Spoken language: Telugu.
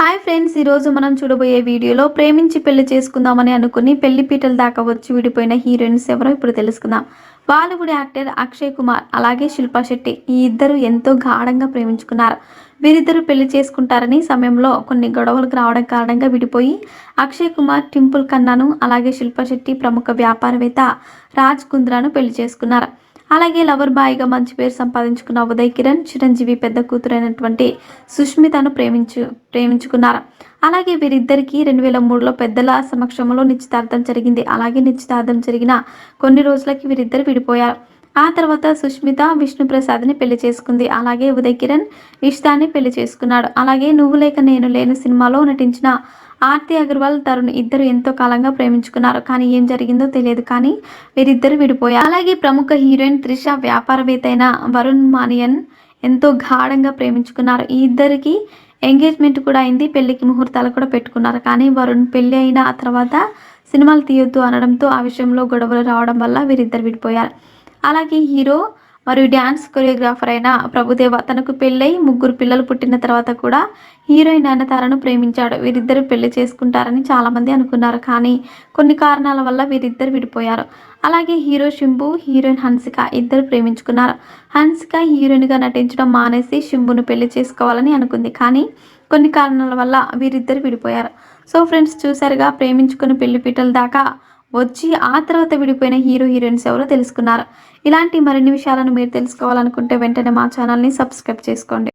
హాయ్ ఫ్రెండ్స్ ఈరోజు మనం చూడబోయే వీడియోలో ప్రేమించి పెళ్ళి చేసుకుందామని అనుకుని పెళ్ళి పీటల దాకా వచ్చి విడిపోయిన హీరోయిన్స్ ఎవరో ఇప్పుడు తెలుసుకుందాం. బాలీవుడ్ యాక్టర్ అక్షయ్ కుమార్ అలాగే శిల్పా శెట్టి ఈ ఇద్దరు ఎంతో గాఢంగా ప్రేమించుకున్నారు. వీరిద్దరు పెళ్ళి చేసుకుంటారని సమయంలో కొన్ని గొడవలకు రావడం కారణంగా విడిపోయి అక్షయ్ కుమార్ టింపుల్ కన్నాను అలాగే శిల్పా శెట్టి ప్రముఖ వ్యాపారవేత్త రాజ్ కుంద్రాను పెళ్ళి చేసుకున్నారు. అలాగే లవర్ బాయ్గా మంచి పేరు సంపాదించుకున్న ఉదయ్ కిరణ్ చిరంజీవి పెద్ద కూతురైనటువంటి సుష్మితను ప్రేమించు ప్రేమించుకున్నారు. అలాగే వీరిద్దరికీ రెండు వేల మూడులో పెద్దల సమక్షంలో నిశ్చితార్థం జరిగింది. అలాగే నిశ్చితార్థం జరిగిన కొన్ని రోజులకి వీరిద్దరు విడిపోయారు. ఆ తర్వాత సుష్మిత విష్ణుప్రసాద్ని పెళ్ళి చేసుకుంది. అలాగే ఉదయ్ కిరణ్ ఇష్టాన్ని పెళ్ళి చేసుకున్నాడు. అలాగే నువ్వు లేక నేను లేని సినిమాలో నటించిన ఆర్తి అగర్వాల్ తరుణ్ ఇద్దరు ఎంతో కాలంగా ప్రేమించుకున్నారు. కానీ ఏం జరిగిందో తెలియదు. కానీ వీరిద్దరు విడిపోయారు. అలాగే ప్రముఖ హీరోయిన్ త్రిష వ్యాపారవేత్త అయిన వరుణ్ మానియన్ ఎంతో గాఢంగా ప్రేమించుకున్నారు. ఈ ఇద్దరికి ఎంగేజ్మెంట్ కూడా అయింది. పెళ్ళికి ముహూర్తాలు కూడా పెట్టుకున్నారు. కానీ వరుణ్ పెళ్ళి అయిన తర్వాత సినిమాలు తీయొద్దు అనడంతో ఆ విషయంలో గొడవలు రావడం వల్ల వీరిద్దరు విడిపోయారు. అలాగే హీరో మరియు డ్యాన్స్ కొరియోగ్రాఫర్ అయిన ప్రభుదేవ తనకు పెళ్ళై ముగ్గురు పిల్లలు పుట్టిన తర్వాత కూడా హీరోయిన్ అన్నతారను ప్రేమించాడు. వీరిద్దరు పెళ్ళి చేసుకుంటారని చాలామంది అనుకున్నారు. కానీ కొన్ని కారణాల వల్ల వీరిద్దరు విడిపోయారు. అలాగే హీరో శింబు హీరోయిన్ హన్సిక ఇద్దరు ప్రేమించుకున్నారు. హన్సిక హీరోయిన్గా నటించడం మానేసి శింబును పెళ్ళి చేసుకోవాలని అనుకుంది. కానీ కొన్ని కారణాల వల్ల వీరిద్దరు విడిపోయారు. సో ఫ్రెండ్స్ చూసారుగా ప్రేమించుకుని పెళ్ళి పీటల దాకా వచ్చి ఆ తర్వాత విడిపోయిన హీరో హీరోయిన్స్ ఎవరో తెలుసుకున్నారు. ఇలాంటి మరిన్ని విషయాలను మీరు తెలుసుకోవాలనుకుంటే వెంటనే మా ఛానల్ని సబ్స్క్రైబ్ చేసుకోండి.